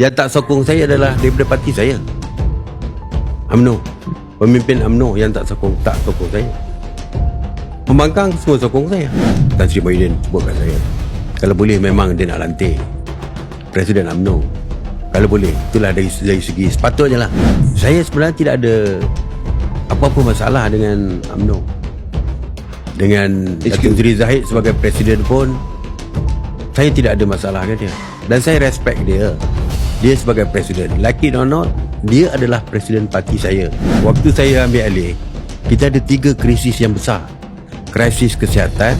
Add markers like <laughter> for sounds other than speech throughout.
Yang tak sokong saya adalah daripada parti saya. UMNO. Pemimpin UMNO yang tak sokong tak sokong saya. Pembangkang semua sokong saya. Tan Sri Muhyiddin sebut kat saya. Kalau boleh memang dia nak lantik Presiden UMNO. Kalau boleh, itulah dari, dari segi sepatutnya lah. Saya sebenarnya tidak ada apa-apa masalah dengan UMNO. Dengan Datuk Seri Zahid sebagai presiden pun saya tidak ada masalah dengan dia. Dan saya respect dia. Dia sebagai presiden. Like it or not, dia adalah presiden parti saya. Waktu saya ambil alih, kita ada tiga krisis yang besar. Krisis kesihatan,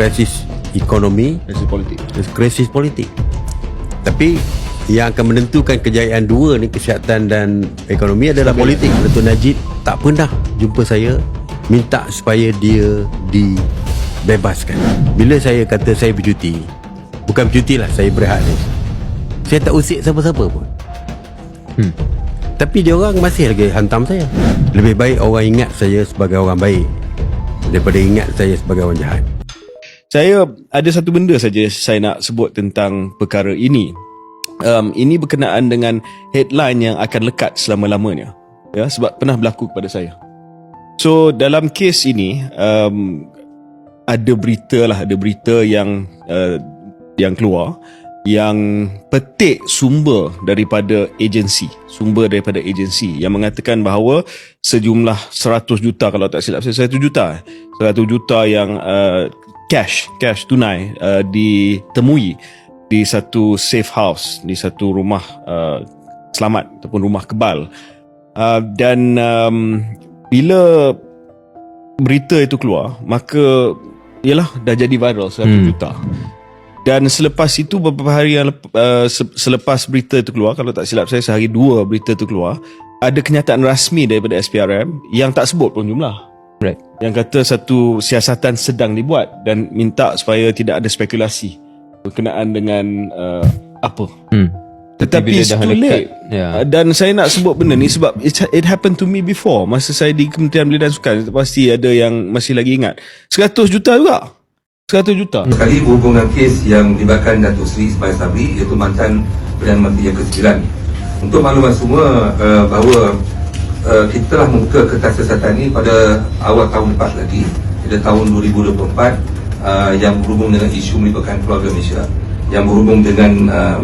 krisis ekonomi, Dari politik. krisis politik. Tapi yang akan menentukan kejayaan dua ni kesihatan dan ekonomi adalah politik. Datuk Najib tak pernah jumpa saya minta supaya dia dibebaskan. Bila saya kata saya bercuti, bukan bercuti lah, saya berehat ni. Saya tak usik siapa-siapa pun. Hmm. Tapi dia orang masih lagi hantam saya. Lebih baik orang ingat saya sebagai orang baik daripada ingat saya sebagai orang jahat. Saya ada satu benda saja saya nak sebut tentang perkara ini. Um, ini berkenaan dengan headline yang akan lekat selama-lamanya. Ya, sebab pernah berlaku kepada saya. So dalam kes ini um, ada berita lah, ada berita yang uh, yang keluar yang petik sumber daripada agensi, sumber daripada agensi yang mengatakan bahawa sejumlah 100 juta kalau tak silap saya 100 juta, 100 juta yang uh, cash, cash tunai uh, ditemui di satu safe house, di satu rumah uh, selamat ataupun rumah kebal. Uh, dan um, bila berita itu keluar, maka ialah dah jadi viral 100 hmm. juta. Dan selepas itu beberapa hari yang lep, uh, se- selepas berita itu keluar, kalau tak silap saya sehari dua berita itu keluar, ada kenyataan rasmi daripada SPRM yang tak sebut pun jumlah. Right. Yang kata satu siasatan sedang dibuat dan minta supaya tidak ada spekulasi berkenaan dengan uh, apa. Hmm. Tetapi it's too late. Uh, Dan saya nak sebut benda ni sebab it, it happened to me before. Masa saya di Kementerian Belia dan Sukan, pasti ada yang masih lagi ingat. 100 juta juga. 100 juta. Sekali berhubung dengan kes yang melibatkan Datuk Seri Ismail Sabri iaitu mantan Perdana Menteri yang ke-9. Untuk makluman semua uh, bahawa uh, kita telah membuka kertas siasatan ini pada awal tahun lepas lagi pada tahun 2024 uh, yang berhubung dengan isu melibatkan keluarga Malaysia yang berhubung dengan uh,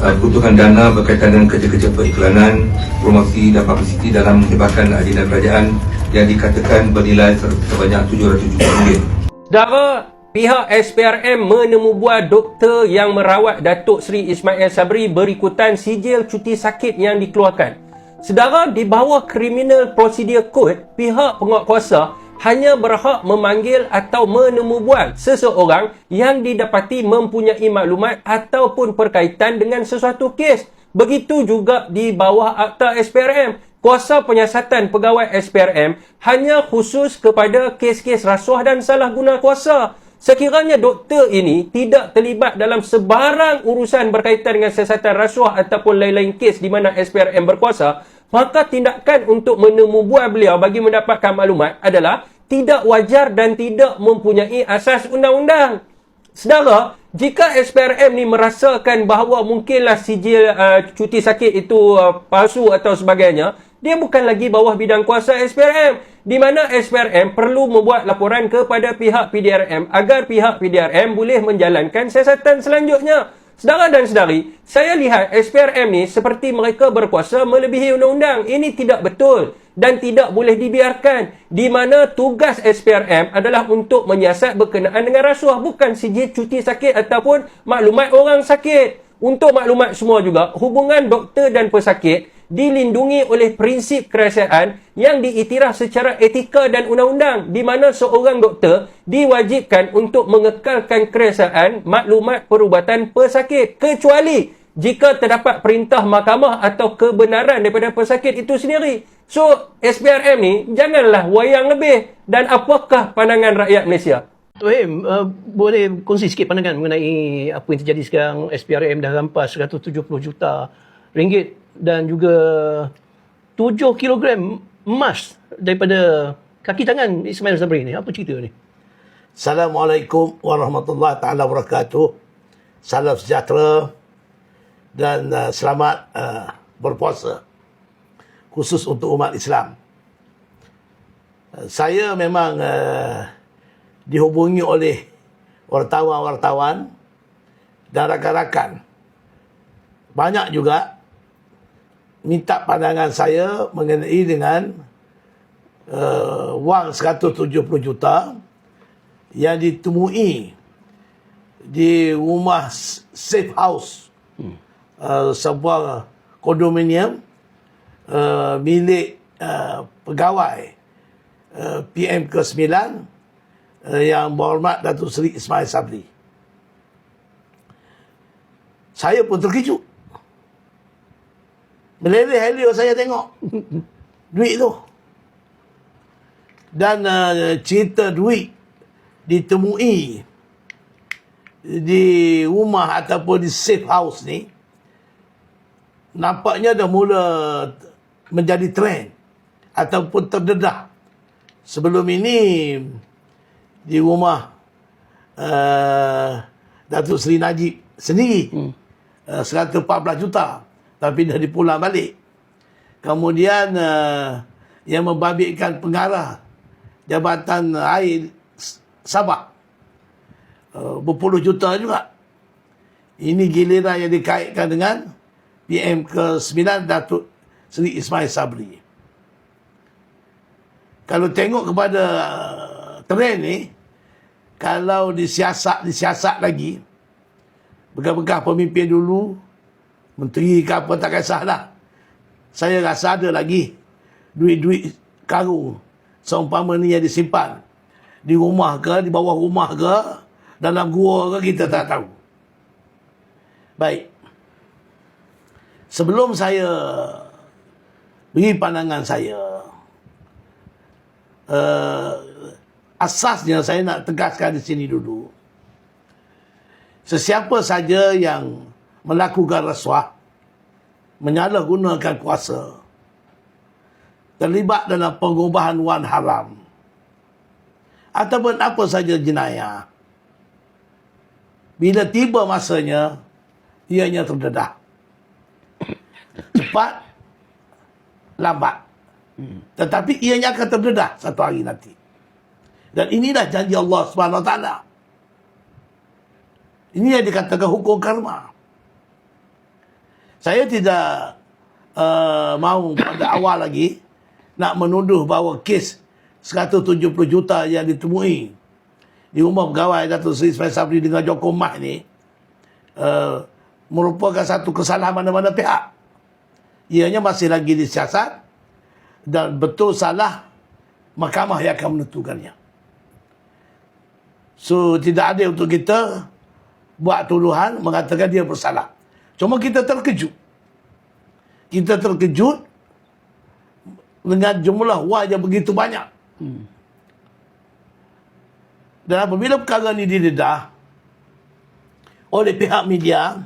uh, peruntukan dana berkaitan dengan kerja-kerja periklanan, promosi dan publicity dalam melibatkan agenda kerajaan yang dikatakan bernilai sebanyak 700 juta ringgit. Saudara, pihak SPRM menemubual doktor yang merawat Datuk Seri Ismail Sabri berikutan sijil cuti sakit yang dikeluarkan. Sedara di bawah Criminal Procedure Code, pihak penguatkuasa hanya berhak memanggil atau menemubual seseorang yang didapati mempunyai maklumat ataupun berkaitan dengan sesuatu kes. Begitu juga di bawah Akta SPRM. Kuasa penyiasatan pegawai SPRM hanya khusus kepada kes-kes rasuah dan salah guna kuasa. Sekiranya doktor ini tidak terlibat dalam sebarang urusan berkaitan dengan siasatan rasuah ataupun lain-lain kes di mana SPRM berkuasa, maka tindakan untuk menemubual beliau bagi mendapatkan maklumat adalah tidak wajar dan tidak mempunyai asas undang-undang. Sedara, jika SPRM ni merasakan bahawa mungkinlah sijil uh, cuti sakit itu uh, palsu atau sebagainya, dia bukan lagi bawah bidang kuasa SPRM. Di mana SPRM perlu membuat laporan kepada pihak PDRM agar pihak PDRM boleh menjalankan siasatan selanjutnya. Sedara dan sedari, saya lihat SPRM ni seperti mereka berkuasa melebihi undang-undang. Ini tidak betul dan tidak boleh dibiarkan. Di mana tugas SPRM adalah untuk menyiasat berkenaan dengan rasuah. Bukan sijil cuti sakit ataupun maklumat orang sakit. Untuk maklumat semua juga, hubungan doktor dan pesakit dilindungi oleh prinsip kerajaan yang diiktiraf secara etika dan undang-undang di mana seorang doktor diwajibkan untuk mengekalkan kerajaan maklumat perubatan pesakit kecuali jika terdapat perintah mahkamah atau kebenaran daripada pesakit itu sendiri. So, SPRM ni janganlah wayang lebih. Dan apakah pandangan rakyat Malaysia? Tuan Him, uh, boleh kongsi sikit pandangan mengenai apa yang terjadi sekarang SPRM dah rampas 170 juta ringgit dan juga 7 kilogram emas daripada kaki tangan Ismail Sabri ni. Apa cerita ni? Assalamualaikum warahmatullahi taala wabarakatuh. Salam sejahtera. dan uh, selamat uh, berpuasa khusus untuk umat Islam. Uh, saya memang uh, dihubungi oleh wartawan-wartawan dan rakan-rakan. Banyak juga minta pandangan saya mengenai dengan uh, wang 170 juta yang ditemui di rumah safe house uh, sebuah kondominium uh, milik uh, pegawai uh, PM ke-9 uh, yang berhormat Datuk Seri Ismail Sabri. Saya pun terkejut. Meleleh-helio saya tengok duit tu. Dan uh, cerita duit ditemui di rumah ataupun di safe house ni nampaknya dah mula menjadi trend ataupun terdedah. Sebelum ini di rumah uh, Datuk Seri Najib sendiri hmm. uh, 114 juta tapi dah dipulang balik. Kemudian uh, yang membabitkan pengarah Jabatan Air Sabah uh, berpuluh juta juga. Ini giliran yang dikaitkan dengan PM ke-9 Datuk Seri Ismail Sabri. Kalau tengok kepada uh, trend ni, kalau disiasat-disiasat lagi, bekas-bekas pemimpin dulu, menteri ke apa tak kisahlah. Saya rasa ada lagi duit-duit karung seumpama ni yang disimpan di rumah ke, di bawah rumah ke, dalam gua ke, kita tak tahu. Baik. Sebelum saya beri pandangan saya, uh, asasnya saya nak tegaskan di sini dulu. Sesiapa saja yang melakukan rasuah, menyalahgunakan kuasa, terlibat dalam pengubahan wan haram, ataupun apa saja jenayah, bila tiba masanya, ianya terdedah. Cepat, lambat. Tetapi ianya akan terdedah satu hari nanti. Dan inilah janji Allah Subhanahu Wa Taala. Ini yang dikatakan hukum karma. Saya tidak uh, mau pada awal lagi nak menuduh bahawa kes 170 juta yang ditemui di rumah pegawai Datuk Seri Ismail Sabri dengan Joko Mat ni uh, merupakan satu kesalahan mana-mana pihak. Ianya masih lagi disiasat dan betul salah mahkamah yang akan menentukannya. So tidak ada untuk kita buat tuduhan mengatakan dia bersalah. Cuma kita terkejut. Kita terkejut dengan jumlah wang yang begitu banyak. Dan apabila perkara ini didedah oleh pihak media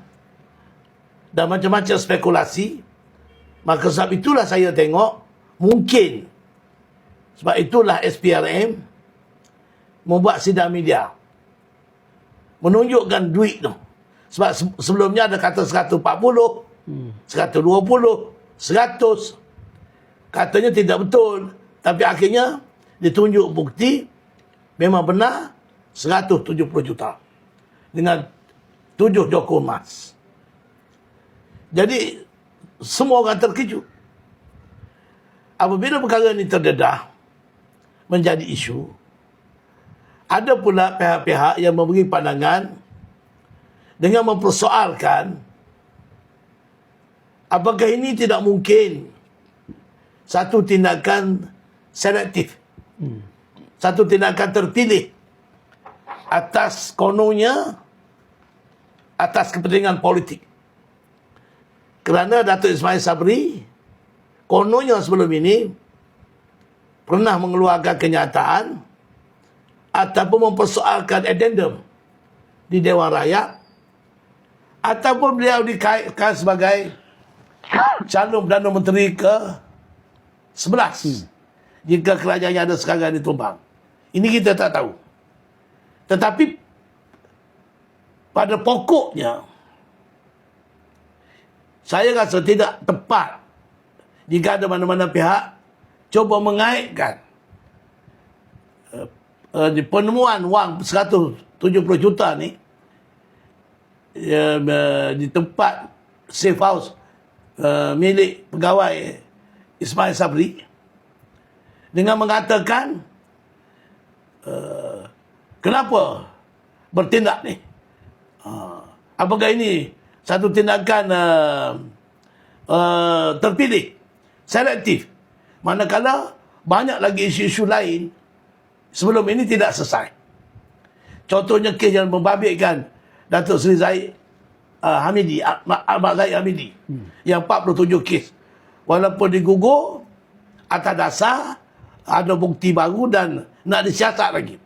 dan macam-macam spekulasi, maka sebab itulah saya tengok mungkin sebab itulah SPRM membuat sidang media menunjukkan duit tu. Sebab se- sebelumnya ada kata 140, hmm. 120, 100. Katanya tidak betul. Tapi akhirnya ditunjuk bukti memang benar 170 juta. Dengan tujuh joko emas. Jadi semua orang terkejut. Apabila perkara ini terdedah menjadi isu, ada pula pihak-pihak yang memberi pandangan dengan mempersoalkan apakah ini tidak mungkin satu tindakan selektif. Satu tindakan terpilih atas kononnya atas kepentingan politik. Kerana Datuk Ismail Sabri kononnya sebelum ini pernah mengeluarkan kenyataan ataupun mempersoalkan addendum di Dewan Rakyat ataupun beliau dikaitkan sebagai calon Perdana Menteri ke 11 hmm. jika kerajaan yang ada sekarang ditumbang. Ini kita tak tahu. Tetapi pada pokoknya saya rasa tidak tepat jika ada mana-mana pihak cuba mengaitkan uh, uh, penemuan wang 170 juta ni uh, di tempat safe house uh, milik pegawai Ismail Sabri dengan mengatakan uh, kenapa bertindak ni? Uh, apakah ini satu tindakan uh, uh, terpilih selektif? Manakala banyak lagi isu-isu lain sebelum ini tidak selesai. Contohnya kes yang membabitkan Datuk Seri Zaid uh, Hamidi Ah- Ahmad Zaid Hamidi hmm. yang 47 kes. Walaupun digugur atas dasar ada bukti baru dan nak disiasat lagi.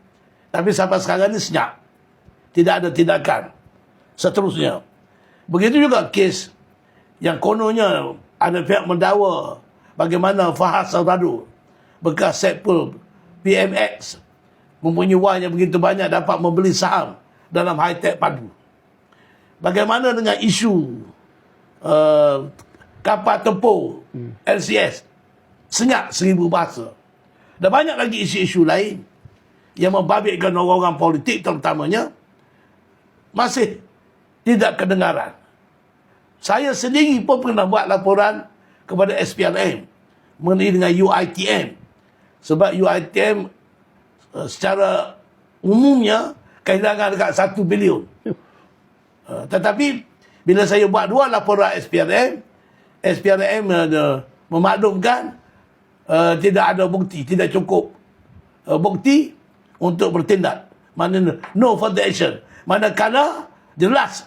Tapi sampai sekarang ni senyap. Tidak ada tindakan. Seterusnya. Begitu juga kes yang kononnya ada pihak mendakwa bagaimana Fahad Saudadu bekas Setpol PMX mempunyai wang yang begitu banyak dapat membeli saham dalam high-tech padu. Bagaimana dengan isu uh, kapal tempur LCS senyap seribu bahasa. Dan banyak lagi isu-isu lain yang membabitkan orang-orang politik terutamanya masih tidak kedengaran. Saya sendiri pun pernah buat laporan kepada SPLM mengenai dengan UITM. Sebab UITM uh, secara umumnya kehilangan dekat 1 bilion. <laughs> Uh, tetapi bila saya buat dua laporan SPLM, SPLM uh, memaklumkan uh, tidak ada bukti, tidak cukup uh, bukti untuk bertindak. Mana no further action. Manakala jelas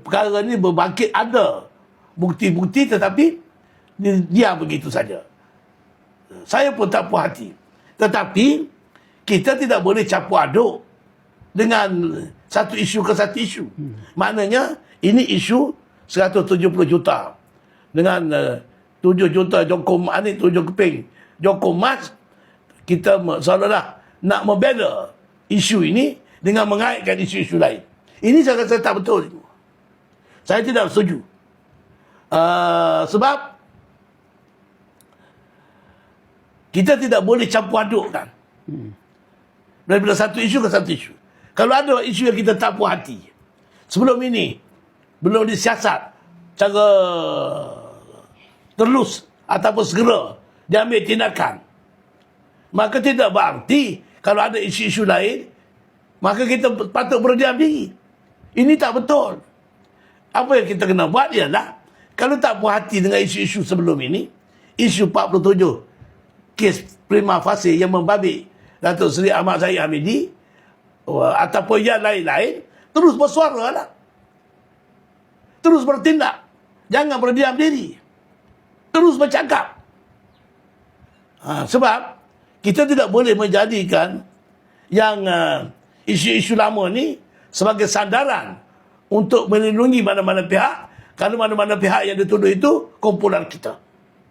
perkara ini berbangkit ada bukti-bukti tetapi dia begitu saja. Saya pun tak puas hati. Tetapi kita tidak boleh campur aduk dengan satu isu ke satu isu. Hmm. Maknanya ini isu 170 juta dengan uh, 7 juta Joko Manik, 7 keping Joko Mas kita seolah-olah nak membela isu ini dengan mengaitkan isu-isu lain. Ini saya rasa tak betul. Saya tidak setuju. Uh, sebab kita tidak boleh campur adukkan. Hmm. Daripada satu isu ke satu isu. Kalau ada isu yang kita tak puas hati. Sebelum ini, belum disiasat cara terlus ataupun segera diambil tindakan. Maka tidak berarti kalau ada isu-isu lain, maka kita patut berdiam diri. Ini tak betul. Apa yang kita kena buat ialah, kalau tak puas hati dengan isu-isu sebelum ini, isu 47 kes prima facie yang membabit Datuk Seri Ahmad Zahid Hamidi, ataupun yang lain-lain, terus bersuara lah. Terus bertindak. Jangan berdiam diri. Terus bercakap. Ha, sebab kita tidak boleh menjadikan yang uh, isu-isu lama ni sebagai sandaran untuk melindungi mana-mana pihak kerana mana-mana pihak yang dituduh itu kumpulan kita.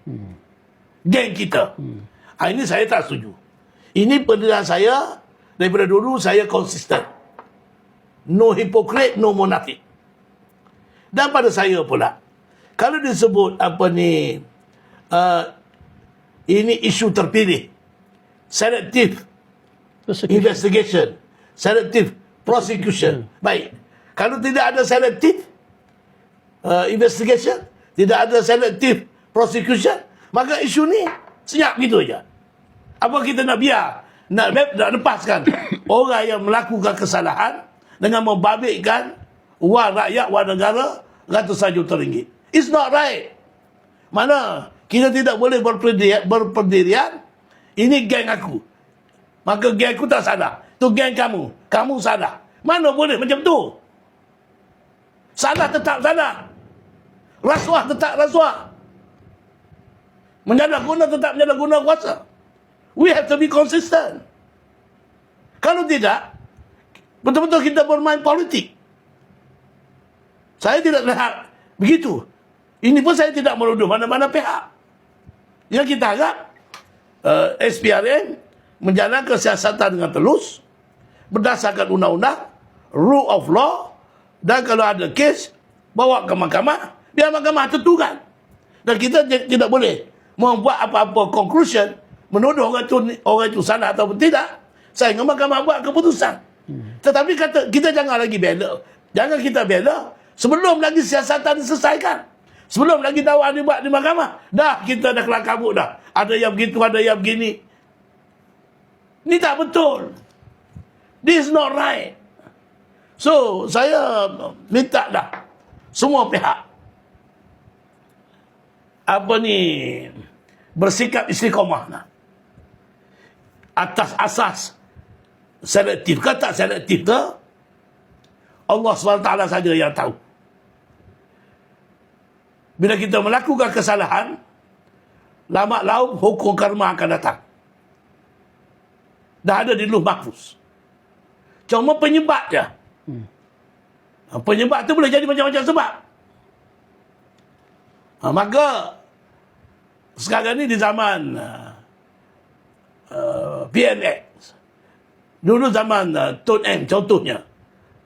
Hmm. Geng kita. Hmm. Ha, ini saya tak setuju. Ini pendirian saya daripada dulu saya konsisten. No hypocrite, no monafik. Dan pada saya pula, kalau disebut apa ni, uh, ini isu terpilih, selective investigation, selective prosecution. Hmm. Baik, kalau tidak ada selective uh, investigation, tidak ada selective prosecution, maka isu ni senyap gitu aja. Apa kita nak biar nak, nak lepaskan <coughs> orang yang melakukan kesalahan dengan membabitkan wang rakyat, wang negara ratusan juta ringgit. It's not right. Mana kita tidak boleh berperdirian, berperdirian ini geng aku. Maka geng aku tak salah. Tu geng kamu. Kamu salah. Mana boleh macam tu? Salah tetap salah. Rasuah tetap rasuah. Menyalahguna tetap menyalahguna kuasa. We have to be consistent. Kalau tidak, betul-betul kita bermain politik. Saya tidak lihat begitu. Ini pun saya tidak menuduh mana-mana pihak. Yang kita harap uh, SPRM menjalankan siasatan dengan telus berdasarkan undang-undang, rule of law dan kalau ada kes bawa ke mahkamah Biar mahkamah tentukan. Dan kita tidak boleh membuat apa-apa conclusion menuduh orang itu orang itu salah atau tidak. Sehingga mahkamah buat keputusan. Tetapi kata kita jangan lagi bela. Jangan kita bela sebelum lagi siasatan diselesaikan. Sebelum lagi dakwah dibuat di mahkamah. Dah kita dah kelar kabut dah. Ada yang begitu, ada yang begini. Ini tak betul. This is not right. So, saya minta dah semua pihak apa ni bersikap istiqamah nah. Atas asas selektif ke tak selektif ke Allah SWT saja yang tahu. Bila kita melakukan kesalahan lama laut hukum karma akan datang. Dah ada di luh mahfuz. Cuma penyebab je hmm. penyebab tu boleh jadi macam-macam sebab. Ha, maka sekarang ni di zaman uh, PNX dulu zaman uh, Tun M contohnya.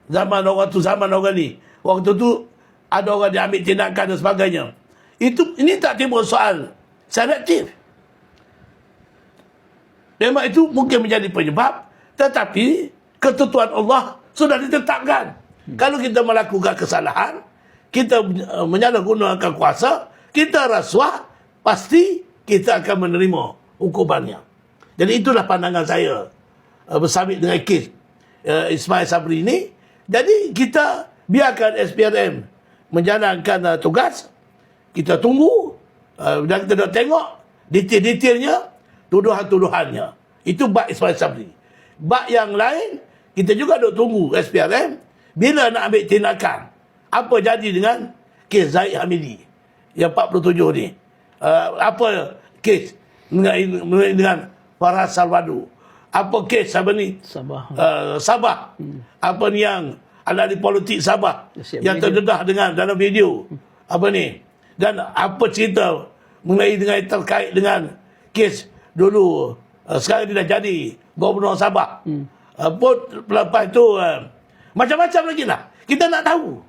Zaman orang tu zaman orang ni. Waktu tu ada orang diambil tindakan dan sebagainya. Itu ini tak timbul soal selektif. Memang itu mungkin menjadi penyebab tetapi ketentuan Allah sudah ditetapkan. Kalau kita melakukan kesalahan kita uh, menyalahgunakan kuasa, kita rasuah, pasti kita akan menerima hukumannya. Jadi itulah pandangan saya uh, bersabit dengan kes uh, Ismail Sabri ini. Jadi kita biarkan SPRM menjalankan uh, tugas. Kita tunggu uh, dan kita dah tengok detail-detailnya, tuduhan-tuduhannya. Itu bak Ismail Sabri. Bak yang lain, kita juga duk tunggu SPRM bila nak ambil tindakan apa jadi dengan kes Zaid Hamidi yang 47 ni uh, apa kes dengan, dengan para Salvador apa kes apa ni Sabah. uh, Sabah hmm. apa ni yang ada di politik Sabah Siap yang video. terdedah dengan dalam video apa ni dan apa cerita mengenai dengan terkait dengan kes dulu uh, sekarang dia dah jadi gubernur Sabah hmm. uh, pun lepas itu uh, macam-macam lagi lah kita nak tahu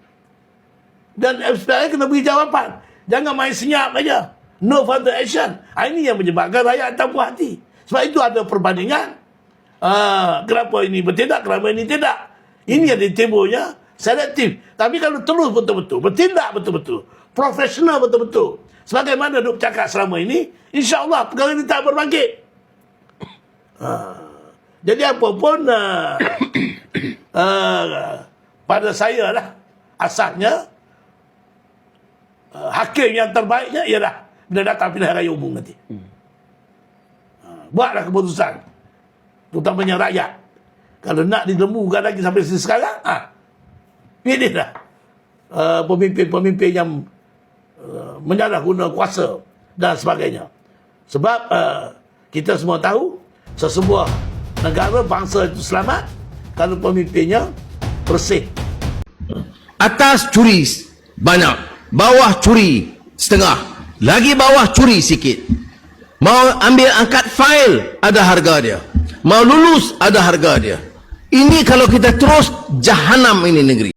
dan SPRM kena beri jawapan. Jangan main senyap aja. No further action. Ini yang menyebabkan rakyat tak puas hati. Sebab itu ada perbandingan. Ah, kenapa ini bertindak, kenapa ini tidak. Ini yang ditimbulnya selektif. Tapi kalau terus betul-betul, bertindak betul-betul, profesional betul-betul, sebagaimana duk cakap selama ini, insya-Allah perkara ini tak berbangkit. Ah, jadi apa pun uh, uh, <coughs> pada saya lah asasnya uh, hakim yang terbaiknya ialah bila datang pilihan raya umum nanti. Hmm. Buatlah keputusan. Terutamanya rakyat. Kalau nak dilembukan lagi sampai sekarang, ah, pilihlah uh, pemimpin-pemimpin yang uh, menyalahguna kuasa dan sebagainya. Sebab uh, kita semua tahu sesebuah negara bangsa itu selamat kalau pemimpinnya bersih. Atas curi banyak, bawah curi setengah, lagi bawah curi sikit. Mau ambil angkat fail ada harga dia. Mau lulus ada harga dia. Ini kalau kita terus jahanam ini negeri.